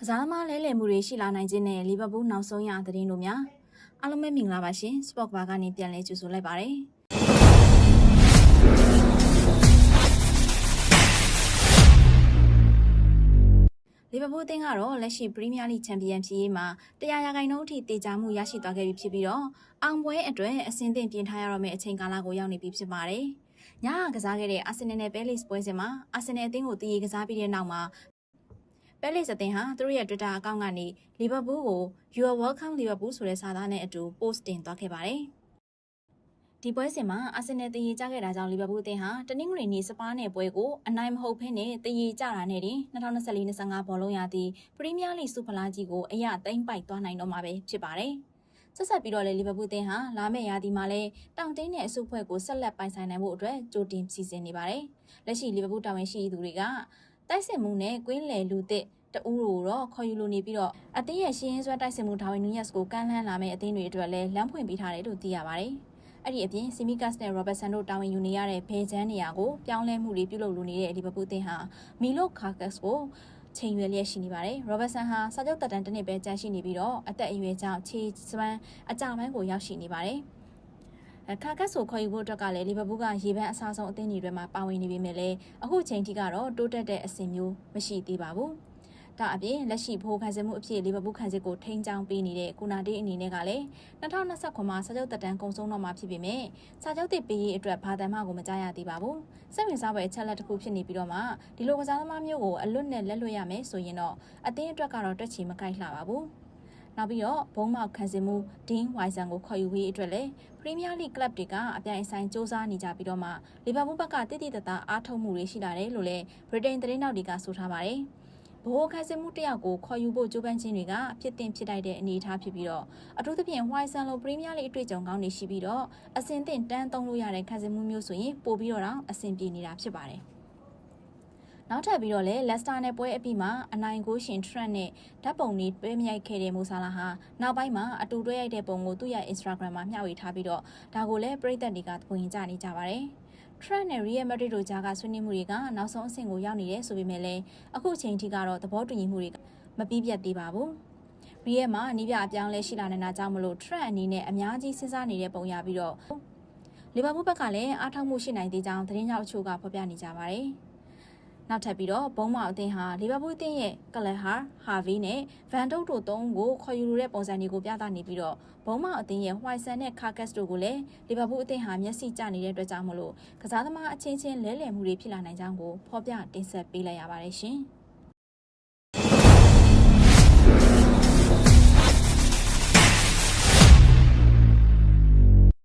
ကစားသမားလဲလှယ်မှုတွေရှိလာနိုင်ခြင်းနဲ့လီဗာပူးနောက်ဆုံးရသတင်းတို့များအားလုံးပဲမင်္ဂလာပါရှင်စပေါ့ဘာကနေပြန်လဲကြိုဆိုလိုက်ပါတယ်လီဗာပူးအသင်းကတော့လက်ရှိပရီးမီးယားလိချန်ပီယံဖြစ်ရေးမှာတရားရာခိုင်နှုန်းအထိတေချာမှုရရှိသွားခဲ့ပြီဖြစ်ပြီးတော့အောင်ပွဲအတွက်အဆင်သင့်ပြင်ထားရတော့မယ့်အချိန်ကာလကိုရောက်နေပြီဖြစ်ပါတယ်။ညကစားခဲ့တဲ့အာဆင်နယ်နဲ့ပဲလစ်ပွဲစဉ်မှာအာဆင်နယ်အသင်းကိုတည်ရကစားပြီးတဲ့နောက်မှာ ပဲလစ်အသင်းဟာသူတို့ရဲ့ Twitter အကောင့်ကနေလီဗာပူးကို You are welcome Liverpool ဆိုတဲ့စာသားနဲ့အတူ post တင်သွားခဲ့ပါတယ်။ဒီပွဲစဉ်မှာအာဆင်နယ်တည်ရကြခဲ့တာကြောင့်လီဗာပူးအသင်းဟာတနင်္ဂနွေနေ့စပါးနယ်ပွဲကိုအနိုင်မဟုတ်ဘဲနဲ့တည်ရကြတာနဲ့တင်2024-25ဘောလုံးရာသီပရီးမီးယားလိစူဖလားကြီးကိုအရသိမ့်ပိုက်သွားနိုင်တော့မှာပဲဖြစ်ပါတယ်။ဆက်ဆက်ပြီးတော့လေလီဗာပူးအသင်းဟာလာမယ့်ရာသီမှာလည်းတောင်တင်းတဲ့အစုအဖွဲ့ကိုဆက်လက်ပိုင်ဆိုင်နိုင်ဖို့အတွက်ကြိုတင်စီစဉ်နေပါတယ်။လက်ရှိလီဗာပူးတာဝန်ရှိသူတွေက တိုက်စစ်မှုနဲ့ကွင်းလယ်လူသစ်တအူးကိုတော့ခေါ်ယူလိုနေပြီးတော့အသင်းရဲ့ရှင်းရင်းဆွဲတိုက်စစ်မှုဒါဝင်နူးယက်စ်ကိုကမ်းလှမ်းလာမယ့်အသင်းတွေအတွက်လည်းလမ်းဖွင့်ပေးထားတယ်လို့သိရပါတယ်။အဲ့ဒီအပြင်စီမီကတ်စ်နဲ့ရောဘတ်ဆန်တို့တာဝန်ယူနေရတဲ့ဘေဂျန်နေရာကိုပြောင်းလဲမှုတွေပြုလုပ်လိုနေတဲ့လီဗာပူးအသင်းဟာမီလိုခါကတ်စ်ကိုချိန်ရွယ်လျက်ရှိနေပါတယ်။ရောဘတ်ဆန်ဟာစာချုပ်တက်တန်းတစ်နှစ်ပဲကြာရှိနေပြီးတော့အသက်အရွယ်ကြောင့်ခြေစွမ်းအကြပိုင်းကိုရောက်ရှိနေပါတယ်။ အခါကတ်ဆိုခေါ်ယူဖို့အတွက်ကလည်းလီဗာပူးကရေပန်းအစားဆုံးအသင်းတွေထဲမှာပါဝင်နေပေမဲ့လည်းအခုချိန်ထိကတော့တိုးတက်တဲ့အဆင့်မျိုးမရှိသေးပါဘူး။ဒါအပြင်လက်ရှိဘိုးခံစစ်မှုအဖြစ်လီဗာပူးခံစစ်ကိုထိန်းချောင်းပေးနေတဲ့ကူနာတေးအနေနဲ့ကလည်း2029မှာစာချုပ်တက်တန်းကုံဆုံးတော့မှာဖြစ်ပေမဲ့စာချုပ်တစ်ပေးရေးအတွက်ဘာတမ်းမှကိုမကြားရသေးပါဘူးစိတ်ဝင်စားဖွယ်အချက်လက်တစ်ခုဖြစ်နေပြီးတော့မှဒီလိုကစားသမားမျိုးကိုအလွတ်နဲ့လက်လွတ်ရမယ်ဆိုရင်တော့အသင်းအတွက်ကတော့တွက်ချီမကိုက်လှပါဘူး နောက်ပြီးတော့ဘုံမောက်ခန်းစင်မှုဒင်းဝိုင်ဆန်ကိုခေါ်ယူပြီးအတွက်လည်းပရီးမီးယားလိကလပ်တွေကအပြိုင်အဆိုင်စ조사နေကြပြီးတော့မှလီဗာပူးဘက်ကတည်တည်တသားအားထုတ်မှုတွေရှိလာတယ်လို့လည်းဗြိတိန်သတင်းတောက်တွေကဆိုထားပါတယ်။ဘိုးခိုင်စင်မှုတယောက်ကိုခေါ်ယူဖို့ကြိုးပမ်းခြင်းတွေကဖြစ်တင်ဖြစ်တိုက်တဲ့အနေအထားဖြစ်ပြီးတော့အထူးသဖြင့် White Sun လိုပရီးမီးယားလိအတွေ့အကြုံကောင်းတွေရှိပြီးတော့အဆင်သင့်တန်းသုံးလို့ရတဲ့ခိုင်စင်မှုမျိုးဆိုရင်ပို့ပြီးတော့အဆင်ပြေနေတာဖြစ်ပါတယ် နောက်ထပ်ပြီးတော့လည်းလက်စတာနဲ့ပွဲအပြီးမှာအနိုင်ကိုရှင်ထရက်နဲ့ဓာတ်ပုံတွေတွဲမြိုက်ခဲ့တဲ့မိုဆာလာဟာနောက်ပိုင်းမှာအတူတွဲရိုက်တဲ့ပုံကိုသူ့ရဲ့ Instagram မှာမျှဝေထားပြီးတော့ဒါကိုလည်းပရိသတ်တွေကသဘင်ကြနေကြပါတယ်။ Trent နဲ့ Real Madrid တို့ကြားကဆွေးနွေးမှုတွေကနောက်ဆုံးအဆင့်ကိုရောက်နေတယ်ဆိုပေမဲ့လည်းအခုအချိန်ထိကတော့သဘောတူညီမှုတွေကမပြီးပြတ်သေးပါဘူး။ Real မှာနီးပြအပြောင်းလဲရှိလာနေတာကြောင့်မလို့ Trent အနေနဲ့အများကြီးစဉ်းစားနေတဲ့ပုံရပြီးတော့လီဗာပူးဘက်ကလည်းအားထုတ်မှုရှိနိုင်သေးကြောင်းသတင်းကြောက်အချို့ကဖော်ပြနေကြပါတယ်။ နောက်ထပ်ပြီးတော့ဘုံမောင်အသင်းဟာလီဗာပူးအသင်းရဲ့ကလဟာဟာဗီနဲ့ဗန်တုတ်တို့သုံးကိုခေါ်ယူလိုတဲ့ပုံစံတွေကိုပြသနေပြီးတော့ဘုံမောင်အသင်းရဲ့ဟွိုင်ဆန်နဲ့ကာကတ်တို့ကိုလည်းလီဗာပူးအသင်းဟာမျက်စိကျနေတဲ့အတွက်ကြောင့်မလို့ကစားသမားအချင်းချင်းလဲလှယ်မှုတွေဖြစ်လာနိုင်ကြောင်းကိုဖော်ပြတင်ဆက်ပေးလိုက်ရပါတယ်ရှင်။